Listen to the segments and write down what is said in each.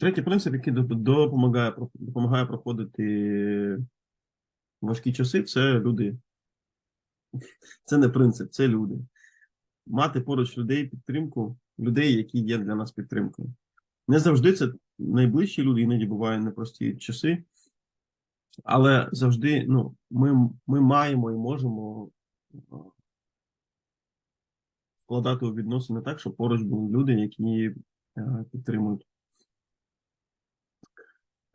Третій принцип, який допомагає, допомагає проходити важкі часи, це люди. Це не принцип, це люди. Мати поруч людей підтримку, людей, які є для нас підтримкою. Не завжди це найближчі люди, іноді бувають непрості часи, але завжди ну, ми, ми маємо і можемо вкладати у відносини так, щоб поруч були люди, які е, підтримують.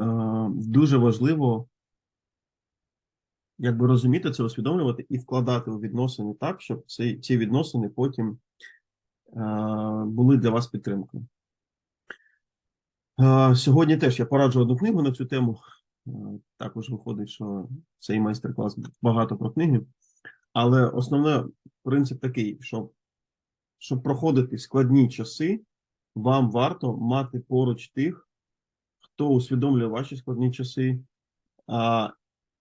Е, Дуже важливо якби розуміти це, усвідомлювати і вкладати у відносини так, щоб ці, ці відносини потім е, були для вас підтримкою. Е, Сьогодні теж я пораджу одну книгу на цю тему. Також виходить, що цей майстер-клас багато про книги. Але основний принцип такий, що щоб проходити складні часи, вам варто мати поруч тих, хто усвідомлює ваші складні часи, а,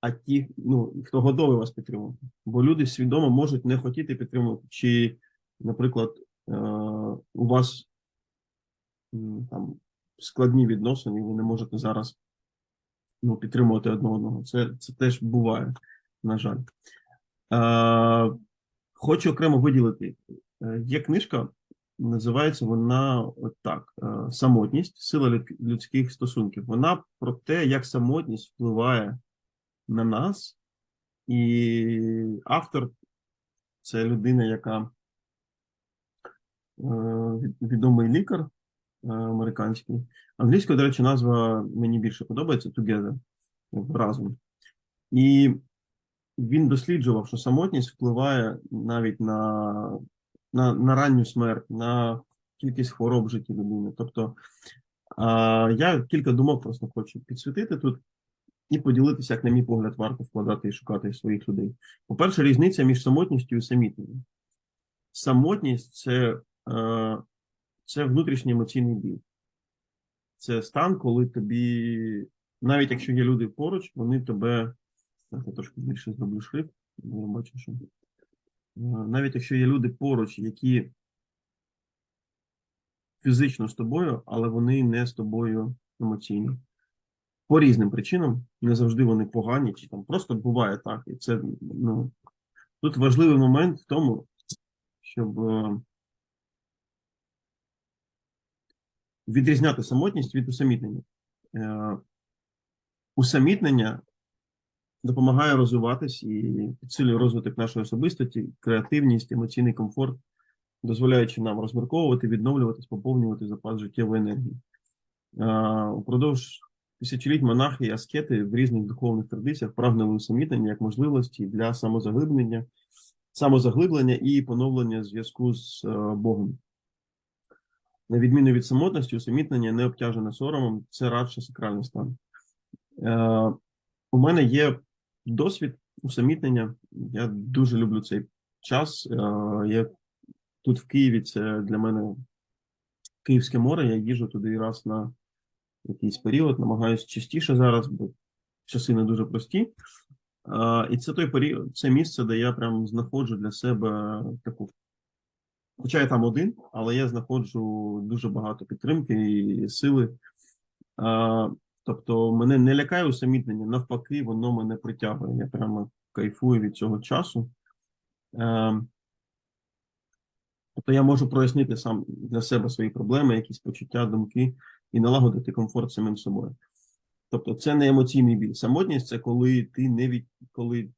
а ті, ну, хто готовий вас підтримувати. Бо люди свідомо можуть не хотіти підтримувати, чи, наприклад, е, у вас там складні відносини, і ви не можете зараз ну, підтримувати одне одного. Це, це теж буває, на жаль. Е, хочу окремо виділити. Е, Є книжка, називається вона так: е, Самотність, сила людських стосунків. Вона про те, як самотність впливає на нас, і автор це людина, яка е, відомий лікар е, американський. Англійською, до речі, назва мені більше подобається Together разом. І він досліджував, що самотність впливає навіть на, на, на ранню смерть, на кількість хвороб в житті людини. Тобто а, я кілька думок просто хочу підсвітити тут і поділитися, як, на мій погляд, варто вкладати і шукати своїх людей. По-перше, різниця між самотністю і самітненням. Самотність це, е, це внутрішній емоційний біль. Це стан, коли тобі, навіть якщо є люди поруч, вони тебе так, я трошки більше зроблю шрифт, я бачу, що навіть якщо є люди поруч, які фізично з тобою, але вони не з тобою емоційно. По різним причинам, не завжди вони погані, чи там просто буває так. І це ну, тут важливий момент в тому, щоб е, відрізняти самотність від усамітнення. Е, Усамітнення допомагає розвиватись і підсилює розвиток нашої особистості, креативність, емоційний комфорт, дозволяючи нам розмірковувати, відновлюватись, поповнювати запас життєвої енергії. Упродовж тисячоліть монахи і аскети в різних духовних традиціях прагнули усамітнення як можливості для самозаглиблення, самозаглиблення і поновлення зв'язку з е, Богом. На відміну від самотності, усамітнення не обтяжене соромом, це радше сакральний стан. Е, у мене є досвід усамітнення. Я дуже люблю цей час. Е, Я тут в Києві це для мене Київське море. Я їжджу туди раз на якийсь період, намагаюся частіше зараз, бо часи не дуже прості. Е, І це той період, це місце, де я прям знаходжу для себе таку. Хоча я там один, але я знаходжу дуже багато підтримки і сили. Тобто мене не лякає усамітнення, навпаки, воно мене притягує. Я прямо кайфую від цього часу. Е, тобто я можу прояснити сам для себе свої проблеми, якісь почуття, думки і налагодити комфорт самим собою. Тобто, це не емоційний біль. Самотність це коли ти не від коли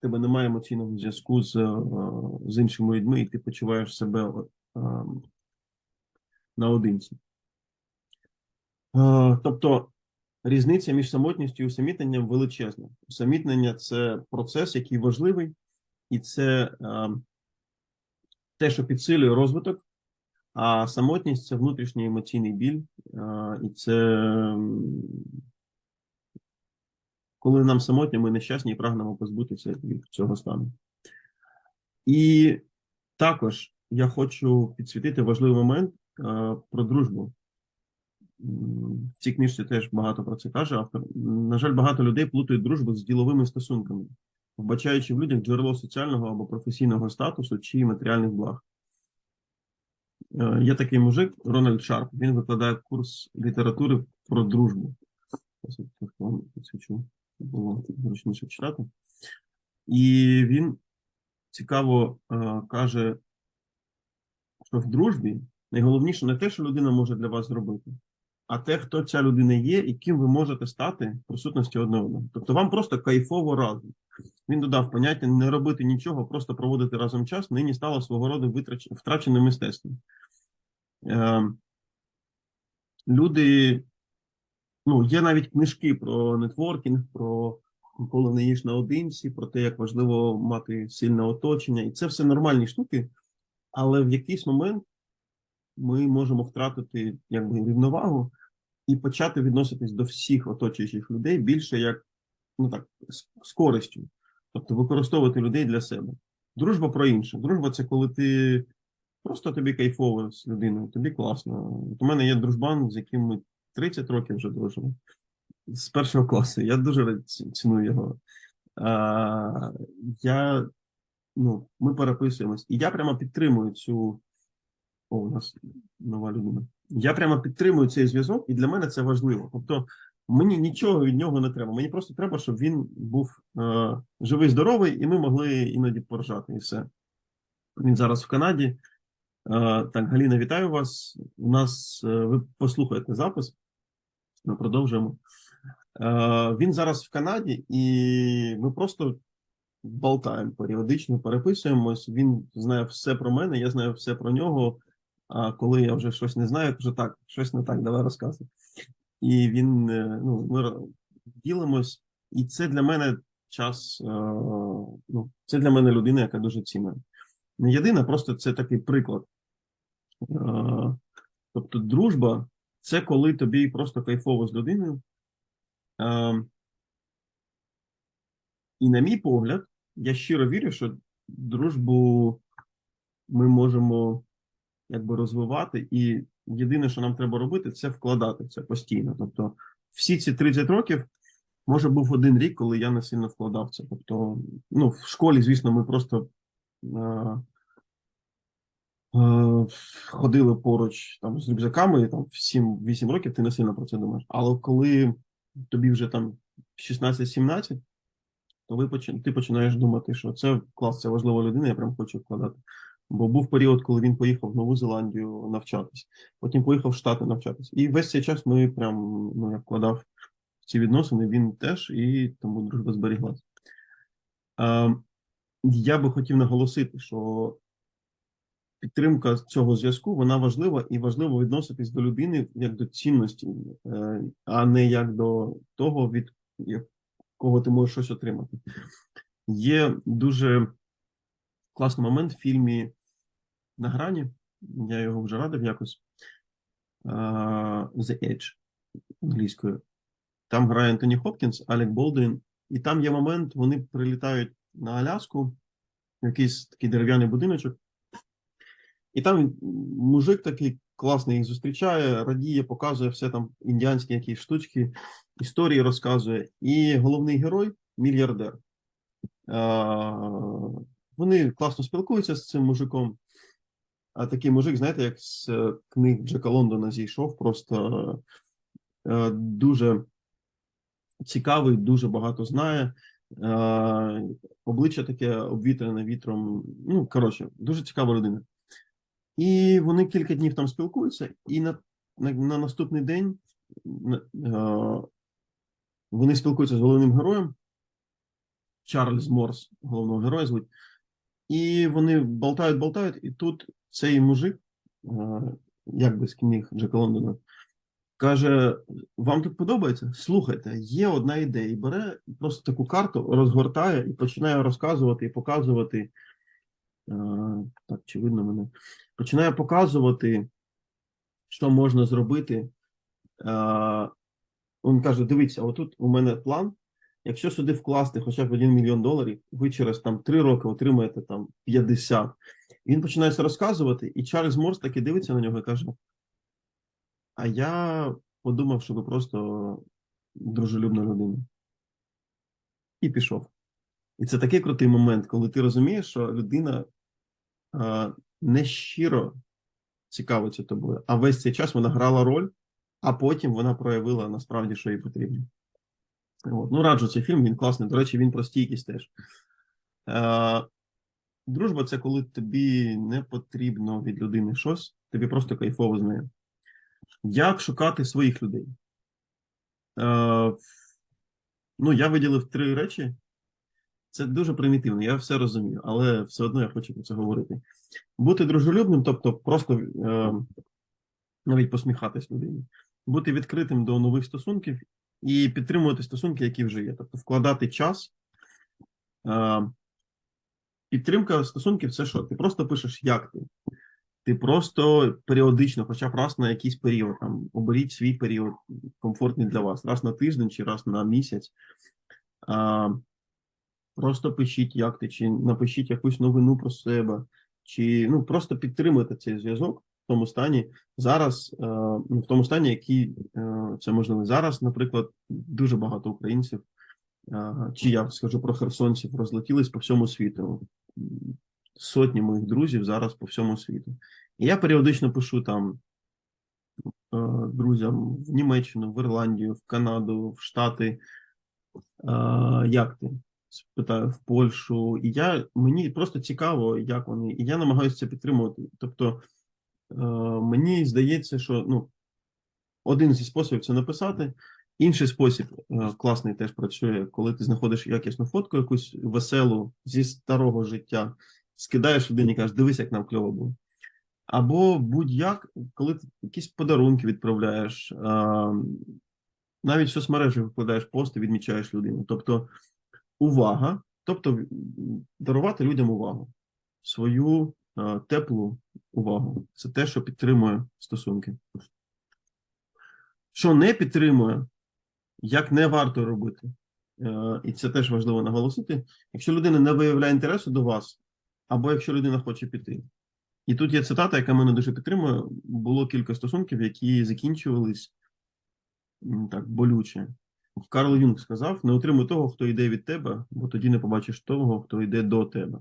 тебе немає емоційного зв'язку з, е, з іншими людьми, і ти почуваєш себе е, наодинці. Е, Тобто різниця між самотністю і усамітненням величезна. Усамітнення це процес, який важливий, і це е, те, що підсилює розвиток, а самотність це внутрішній емоційний біль, е, і це коли нам самотньо, ми нещасні і прагнемо позбутися від цього стану. І також я хочу підсвітити важливий момент е, про дружбу. В цій книжці теж багато про це каже автор. На жаль, багато людей плутають дружбу з діловими стосунками, вбачаючи в людях джерело соціального або професійного статусу чи матеріальних благ. Е, Є такий мужик Рональд Шарп. Він викладає курс літератури про дружбу. Підсвічу, було зручніше читати. І він цікаво е, каже, що в дружбі найголовніше не те, що людина може для вас зробити, а те, хто ця людина є і ким ви можете стати в присутності одне одного. Тобто вам просто кайфово разом. Він додав поняття не робити нічого, просто проводити разом час, нині стало свого роду витрач... втраченим мистецтвом. Е, люди, ну, є навіть книжки про нетворкінг, про коли не їш наодинці, про те, як важливо мати сильне оточення. І це все нормальні штуки, але в якийсь момент ми можемо втратити якби рівновагу і почати відноситись до всіх оточуючих людей більше як ну так, з, користю, тобто використовувати людей для себе. Дружба про інше. Дружба це коли ти просто тобі кайфово з людиною, тобі класно. От у мене є дружбан, з яким ми 30 років вже дружимо з першого класу. Я дуже ціную його. А, я, ну, ми переписуємось, і я прямо підтримую цю. О, у нас нова людина. Я прямо підтримую цей зв'язок, і для мене це важливо. Тобто, мені нічого від нього не треба. Мені просто треба, щоб він був е, живий, здоровий, і ми могли іноді поржати, і все. Він зараз в Канаді. Е, так, Галіна, вітаю вас. У нас е, ви послухаєте запис. Ми продовжуємо. Е, Він зараз в Канаді, і ми просто болтаємо періодично, переписуємось. Він знає все про мене, я знаю все про нього. А коли я вже щось не знаю, кажу, так, щось не так, давай розказуй. І він, е, ну, ми ділимось, і це для мене час, е, ну, це для мене людина, яка дуже цінна. Не єдина, просто це такий приклад. Е, Тобто, дружба це коли тобі просто кайфово з людиною. І на мій погляд, я щиро вірю, що дружбу ми можемо якби розвивати, і єдине, що нам треба робити, це вкладати це постійно. Тобто, всі ці 30 років, може, був один рік, коли я не сильно вкладав це. Тобто, ну, в школі, звісно, ми просто е, е, ходили поруч там з рюкзаками, і там в 7-8 років ти не сильно про це думаєш. Але коли тобі вже там 16-17, то ви ти починаєш думати, що це клас, це важлива людина, я прям хочу вкладати. Бо був період, коли він поїхав в Нову Зеландію навчатись, потім поїхав в Штати навчатись. І весь цей час ми прям ну, я вкладав в ці відносини, він теж, і тому дружба зберіглася. Я би хотів наголосити, що підтримка цього зв'язку вона важлива і важливо відноситись до людини як до цінності, е, а не як до того, від якого ти можеш щось отримати. Є дуже класний момент в фільмі На грані. Я його вже радив якось. The Edge англійською. Там грає Ентоні Хопкінс, Алек Болдуін, і там є момент, вони прилітають на Аляску, якийсь такий дерев'яний будиночок. І там мужик такий класний їх зустрічає, радіє, показує все там індіанські якісь штучки, історії розказує. І головний герой мільярдер. Вони класно спілкуються з цим мужиком. А такий мужик, знаєте, як з е, книг Джека Лондона зійшов, просто е, дуже цікавий, дуже багато знає. Е, обличчя таке обвітрене вітром. Ну, коротше, дуже цікава людина. І вони кілька днів там спілкуються, і на, на, на наступний день вони спілкуються з головним героєм. Чарльз Морс, головного героя звуть. І вони болтають, болтають, і тут цей мужик, е, як би з книг Джека Лондона, каже: Вам тут подобається? Слухайте, є одна ідея. І бере просто таку карту, розгортає і починає розказувати і показувати. е, Так, чи видно мене? Починає показувати, що можна зробити. Е, Він каже: дивіться, отут у мене план. Якщо сюди вкласти хоча б 1 мільйон доларів, ви через там 3 роки отримаєте там 50. Він починає це розказувати, і Чарльз Морс таки дивиться на нього і каже: А я подумав, що ви просто дружелюбна людина. І пішов. І це такий крутий момент, коли ти розумієш, що людина а, не щиро цікавиться тобою. А весь цей час вона грала роль, а потім вона проявила насправді, що їй потрібно. От. Ну, раджу цей фільм, він класний. До речі, він про стійкість теж. Е, дружба це коли тобі не потрібно від людини щось, тобі просто кайфово з нею. Як шукати своїх людей? Е, ну, я виділив три речі. Це дуже примітивно, я все розумію, але все одно я хочу про це говорити. Бути дружелюбним, тобто просто е, навіть посміхатись людині, бути відкритим до нових стосунків і підтримувати стосунки, які вже є. Тобто вкладати час. Е, підтримка стосунків це що? Ти просто пишеш, як ти. Ти просто періодично, хоча б раз на якийсь період, там, оберіть свій період комфортний для вас, раз на тиждень чи раз на місяць. А, просто пишіть, як ти, чи напишіть якусь новину про себе, чи ну, просто підтримуйте цей зв'язок в тому стані. Зараз, е, ну, в тому стані, який е, це можливо. Зараз, наприклад, дуже багато українців, е, чи я скажу про херсонців, розлетілись по всьому світу. Сотні моїх друзів зараз по всьому світу. І я періодично пишу там друзям в Німеччину, в Ірландію, в Канаду, в Штати. Як ти? Питаю в Польщу. І я мені просто цікаво, як вони, і я намагаюся це підтримувати. Тобто, мені здається, що ну, один зі способів це написати. Інший спосіб е, класний теж працює, коли ти знаходиш якісну фотку, якусь веселу зі старого життя, скидаєш людині і кажеш, дивись, як нам кльово було. Або будь-як, коли ти якісь подарунки відправляєш, е, навіть в соцмережі викладаєш пости, відмічаєш людину. Тобто увага, тобто дарувати людям увагу, свою е, теплу увагу. Це те, що підтримує стосунки. Що не підтримує, як не варто робити. Е, І це теж важливо наголосити. Якщо людина не виявляє інтересу до вас, або якщо людина хоче піти. І тут є цитата, яка мене дуже підтримує. Було кілька стосунків, які закінчувались так болюче. Карл Юнг сказав: не отримуй того, хто йде від тебе, бо тоді не побачиш того, хто йде до тебе.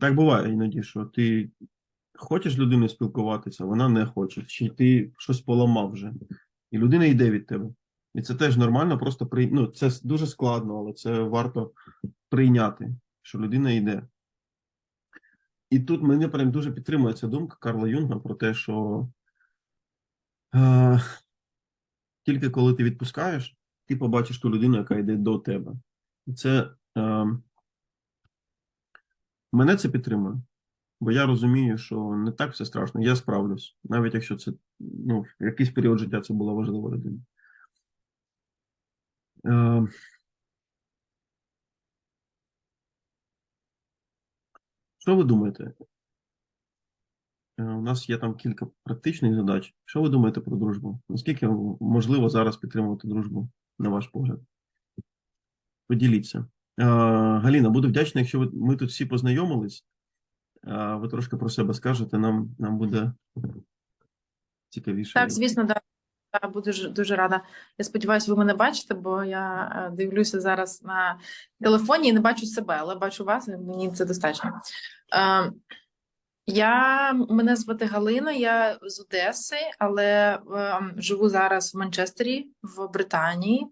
Так буває іноді, що ти хочеш з людиною спілкуватися, вона не хоче, чи ти щось поламав вже, і людина йде від тебе. І це теж нормально, просто при... ну, це дуже складно, але це варто прийняти, що людина йде. І тут мене прям дуже підтримує ця думка Карла Юнга про те, що е, тільки коли ти відпускаєш, ти побачиш ту людину, яка йде до тебе. І це е, мене це підтримує, бо я розумію, що не так все страшно, я справлюсь, навіть якщо це ну, якийсь період життя це була важлива людина. Е, Що ви думаєте? Е, У нас є там кілька практичних задач. Що ви думаєте про дружбу? Наскільки можливо зараз підтримувати дружбу, на ваш погляд? Поділіться. Галіна, буду вдячна, якщо ви, ми тут всі познайомились. Ви трошки про себе скажете, нам, нам буде цікавіше. Так, звісно, да. Я буду дуже, рада. Я сподіваюся, ви мене бачите, бо я е, дивлюся зараз на телефоні і не бачу себе, але бачу вас, і мені це достатньо. Е, я мене звати Галина, я з Одеси, але е, живу зараз в Манчестері, в Британії.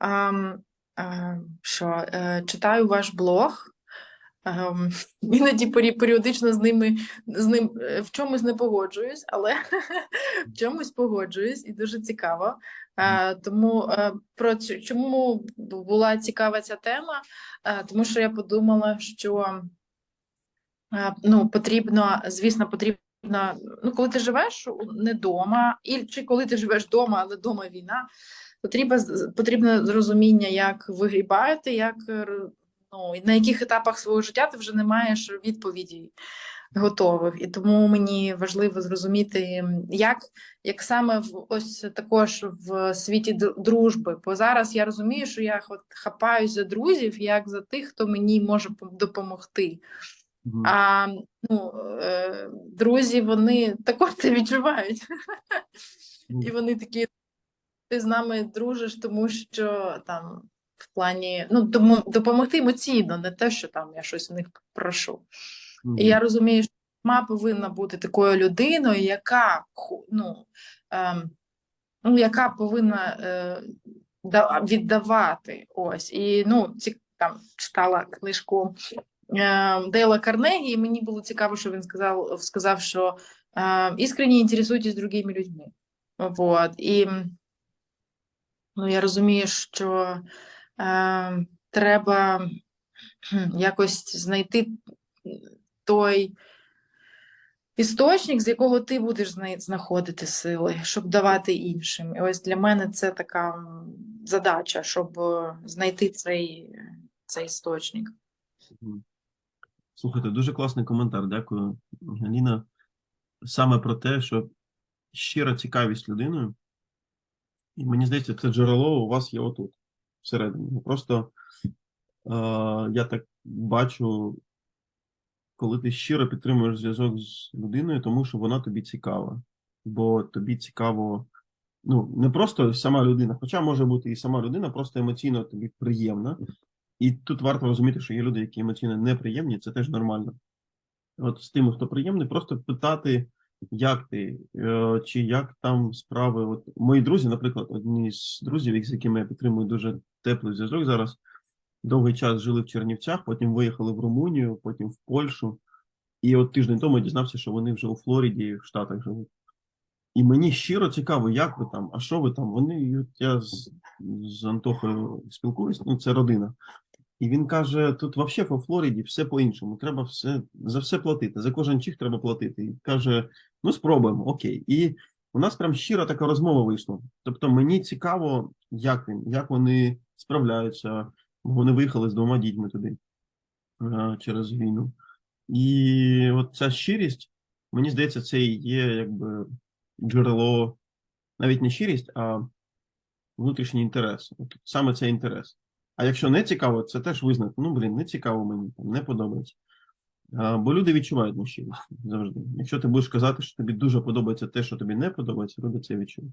Е, е, що е, читаю ваш блог. Ем, іноді періодично з ними з ним е, в чомусь не погоджуюсь, але в чомусь погоджуюсь і дуже цікаво. Е, тому про цю- чому була цікава ця тема? Тому що я подумала, що ну, потрібно, звісно, потрібно. Ну, коли ти живеш не вдома, і чи коли ти живеш вдома, але вдома війна, потрібно, з- потрібно розуміння, як вигрібаєте, як е, ну, на яких етапах свого життя ти вже не маєш відповіді готових. І тому мені важливо зрозуміти, як, як саме в ось також в світі дружби. Бо зараз я розумію, що я от хапаюсь за друзів, як за тих, хто мені може пом- допомогти. А ну, е, друзі, вони також це відчувають. І вони такі, ти з нами дружиш, тому що там в плані ну, тому, допомогти емоційно, не те, що там я щось у них прошу. І я розумію, що сама повинна бути такою людиною, яка ну, ем, ну, яка повинна е, да- віддавати. Ось. І ну, ці, там читала книжку е, Дейла Карнегі, і мені було цікаво, що він сказав, сказав що е, іскренне інтересуйтесь другими людьми. Вот. І ну, я розумію, що е, треба якось знайти той істочник, з якого ти будеш знаходити сили, щоб давати іншим. І ось для мене це така задача, щоб е, знайти цей, цей істочник. Слухайте, дуже класний коментар. Дякую, Галіна. Саме про те, що щира цікавість людиною, і мені здається, це джерело у вас є отут, всередині. Ну, Просто е, я так бачу, коли ти щиро підтримуєш зв'язок з людиною, тому що вона тобі цікава. Бо тобі цікаво, ну, не просто сама людина, хоча може бути і сама людина, просто емоційно тобі приємна. І тут варто розуміти, що є люди, які емоційно неприємні, це теж нормально. От з тими, хто приємний, просто питати, як ти, е, чи як там справи. От мої друзі, наприклад, одні з друзів, з якими я підтримую дуже теплий зв'язок зараз, довгий час жили в Чернівцях, потім виїхали в Румунію, потім в Польщу. І от тиждень тому я дізнався, що вони вже у Флориді, в Штатах живуть. І мені щиро цікаво, як ви там, а що ви там? Вони, я з, з Антохою спілкуюсь, ну це родина. І він каже: тут взагалі по Флориді все по-іншому. Треба все за все платити. За кожен чих треба платити. І каже: ну спробуємо, окей. І у нас прям щира така розмова вийшла. Тобто мені цікаво, як він, як вони справляються. бо Вони виїхали з двома дітьми туди е, через війну. І от ця щирість, мені здається, це і є якби джерело, навіть не щирість, а внутрішній інтерес. От саме цей інтерес. А якщо не цікаво, це теж визнати. Ну, блін, не цікаво мені, не подобається. А, бо люди відчувають нещирість завжди. Якщо ти будеш казати, що тобі дуже подобається те, що тобі не подобається, люди це відчують.